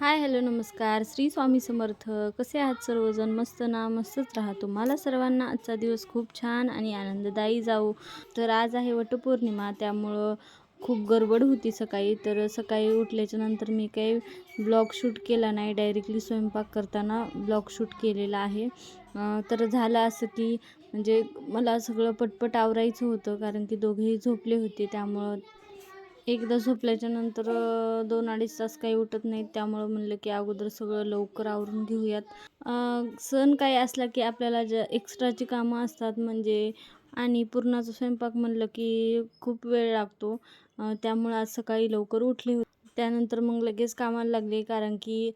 Hi hello नमस्कार. श्री स्वामी समर्थ. कसे आहात सर्वजण? मस्त ना? मस्तच राहा. तुम्हाला सर्वांना आजचा दिवस खूप छान आणि आनंददायी जाऊ तर आज आहे वटपौर्णिमा त्यामुळं खूप गडबड होती सकाळी. तर सकाळी उठल्याच्या नंतर मी काही ब्लॉग शूट केला नाही. डायरेक्टली स्वयंपाक करताना ब्लॉग शूट केलेला आहे. तर झालं असं की म्हणजे मला सगळं पटपट आवरायचं होतं कारण की दोघेही झोपले होते. त्यामुळं एकदा झोपल्याच्या नंतर दोन अडीच तास काही उठत नाहीत. त्यामुळं म्हणलं की अगोदर सगळं लवकर आवरून घेऊयात. सण काही असला की आपल्याला ज्या एक्स्ट्राची कामं असतात म्हणजे आणि पुरणाचा स्वयंपाक म्हणलं की खूप वेळ लागतो. त्यामुळं आज सकाळी लवकर उठले त्यानंतर मग लगेच कामाला लागले कारण की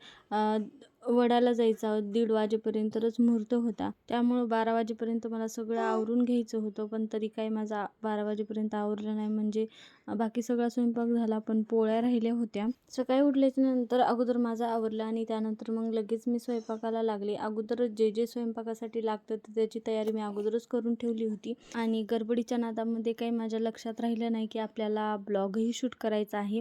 वडाला जायचं. दीड वाजेपर्यंतच मुहूर्त होता. त्यामुळं बारा वाजेपर्यंत मला सगळं आवरून घ्यायचं होतं पण तरी काही माझा बारा वाजेपर्यंत आवरलं नाही. म्हणजे बाकी सगळा स्वयंपाक झाला पण पोळ्या राहिल्या होत्या. सकाळी उठल्याच्या नंतर अगोदर माझा आवरलं आणि त्यानंतर मग लगेच मी स्वयंपाकाला लागले. अगोदरच जे जे स्वयंपाकासाठी लागतं तर त्याची तयारी मी अगोदरच करून ठेवली होती. आणि गडबडीच्या नादामध्ये काही माझ्या लक्षात राहिलं नाही की आपल्याला ब्लॉगही शूट करायचा आहे.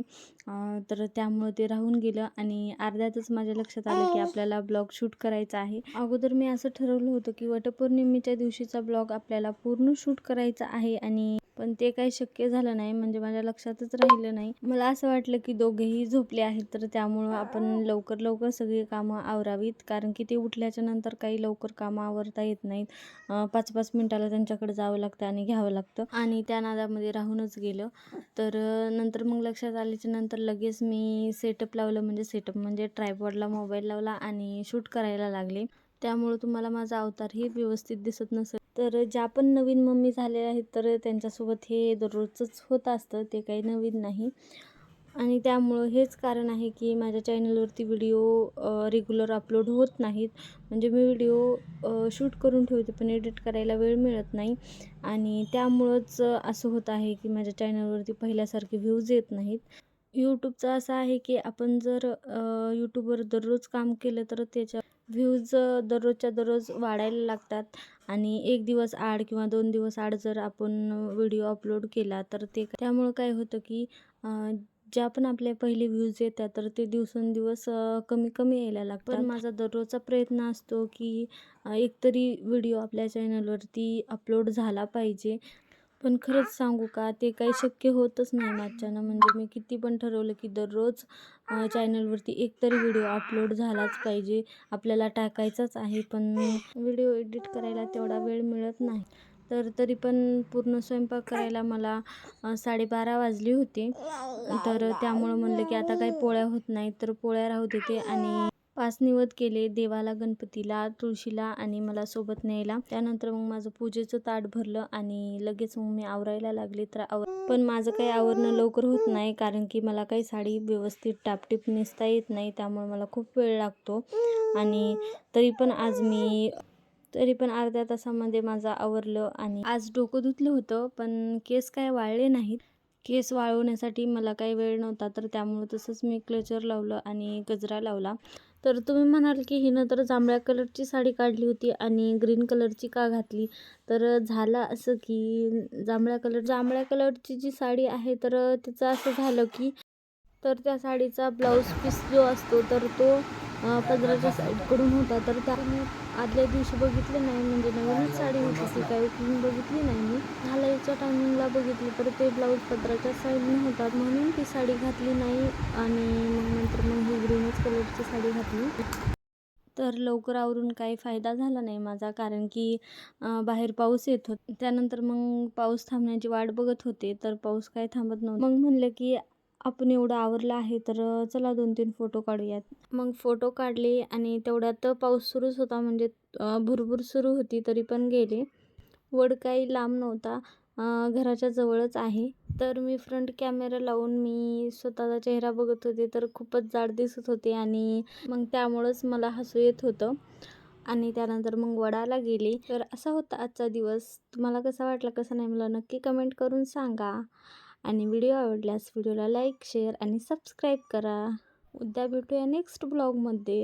तर त्यामुळं ते राहून गेलं आणि अर्ध्यातच माझ्या लक्षात आलं की हो. आपल्याला ब्लॉग शूट करायचा आहे. अगोदर मी असं ठरवलं होतं की वटपौर्णिमेच्या दिवशीचा ब्लॉग आपल्याला पूर्ण शूट करायचा आहे आणि पण ते काही शक्य झालं नाही म्हणजे माझ्या लक्षातच राहिलं नाही. मला असं वाटलं की दोघेही झोपले आहेत तर त्यामुळं आपण लवकर लवकर सगळी कामं आवरावीत. कारण की ते उठल्याच्या नंतर काही लवकर कामं आवरता येत नाहीत. पाच पाच मिनटाला त्यांच्याकडे जावं लागतं आणि घ्यावं लागतं. आणि त्या नादामध्ये राहूनच गेलं. तर नंतर मग लक्षात आल्याच्यानंतर लगेच मी सेटअप लावलं. म्हणजे सेटअप म्हणजे ट्रायपॉडला मोबाईल लावला आणि शूट करायला लागले. त्यामुळं तुम्हाला माझा अवतारही व्यवस्थित दिसत नसेल. तर ज्या पण नवीन मम्मी झालेल्या आहेत तर त्यांच्यासोबत हे दररोजच होत असतं ते काही नवीन नाही. आणि त्यामुळं हेच कारण आहे की माझ्या चॅनलवरती व्हिडिओ रेग्युलर अपलोड होत नाहीत. म्हणजे मी व्हिडिओ शूट करून ठेवते पण एडिट करायला वेळ मिळत नाही. आणि त्यामुळंच असं होत आहे की माझ्या चॅनलवरती पहिल्यासारखे व्ह्यूज येत नाहीत. यूट्यूबचं असं आहे की आपण जर यूट्यूबवर दररोज काम केलं तर त्याच्या व्ह्यूज दररोजच्या दररोज वाढायला लागतात. आणि एक दिवस आड किंवा दोन दिवस आड जर आपण व्हिडिओ अपलोड केला तर ते त्यामुळं काय होतं की ज्या पण आपल्या पहिले व्ह्यूज येतात तर ते दिवसेंदिवस कमी कमी यायला लागतात. पण माझा दररोजचा प्रयत्न असतो की एकतरी व्हिडिओ आपल्या चॅनलवरती अपलोड झाला पाहिजे. पण खरंच सांगू का ते काही शक्य होतच नाही माझ्यानं. म्हणजे मी किती पण ठरवलं की दररोज चॅनलवरती एकतरी व्हिडिओ अपलोड झालाच पाहिजे. आपल्याला टाकायचाच आहे पण व्हिडिओ एडिट करायला तेवढा वेळ मिळत नाही. तर तरी पण पूर्ण स्वयंपाक करायला मला साडेबारा वाजली होती. तर त्यामुळं म्हणलं की आता काही पोळ्या होत नाहीत तर पोळ्या राहू देते आणि पाच निवद केले देवाला गणपतीला तुळशीला आणि मला सोबत न्यायला. त्यानंतर मग माझं पूजेचं ताट भरलं आणि लगेच मग मी आवरायला लागले. तर आवर पण माझं काही आवरणं लवकर होत नाही कारण की मला काही साडी व्यवस्थित टापटीप नेसता येत नाही त्यामुळे मला खूप वेळ लागतो. आणि तरी पण आज मी तरी पण अर्ध्या तासामध्ये माझं आवरलं आणि आज डोकं धुतलं होतं पण केस काय वाळले नाहीत. केस वाळवण्यासाठी मला काही वेळ नव्हता तर त्यामुळं तसंच मी क्लचर लावलं आणि गजरा लावला. तर तुम्ही म्हणाल की हिनं तर जांभळ्या कलरची साडी काढली होती आणि ग्रीन कलरची का घातली? तर झालं असं की जांभळ्या कलर जांभळ्या कलरची जी साडी आहे तर तिचं असं झालं की तर त्या साडीचा ब्लाऊज पीस जो असतो तर तो पदराच्या साईडकडून होता. तर त्या मी आदल्या दिवशी बघितले नाही म्हणजे नवीनच साडी होती ती. काही उठून बघितली नाही मी. घालायच्या टायमिंगला बघितली तर ते ब्लाऊज पदराच्या साईडने होतात म्हणून ती साडी घातली नाही आणि मग नंतर मग ही ग्रीनच कलरची साडी घातली. तर लवकर आवरून काही फायदा झाला नाही माझा कारण की बाहेर पाऊस येत होता. त्यानंतर मग पाऊस थांबण्याची वाट बघत होते तर पाऊस काय थांबत नव्हता. मग म्हणलं की आपण एवढं आवरलं आहे तर चला दोन तीन फोटो काढूयात. मग फोटो काढले आणि तेवढ्यात पाऊस सुरूच होता म्हणजे अं, सुरू होती तरी पण गेले. वड काही लांब नव्हता घराच्या जवळच आहे. तर मी फ्रंट कॅमेरा लावून मी स्वतःचा चेहरा बघत होते तर खूपच जाड दिसत होते आणि मग त्यामुळंच मला हसू येत होतं. आणि त्यानंतर मग वडाला गेले. तर असा होता आजचा दिवस. तुम्हाला कसा वाटला कसा नाही मला नक्की कमेंट करून सांगा. आणि व्हिडिओ आवडल्यास व्हिडिओला लाईक शेअर आणि सबस्क्राईब करा. उद्या भेटूया नेक्स्ट ब्लॉगमध्ये.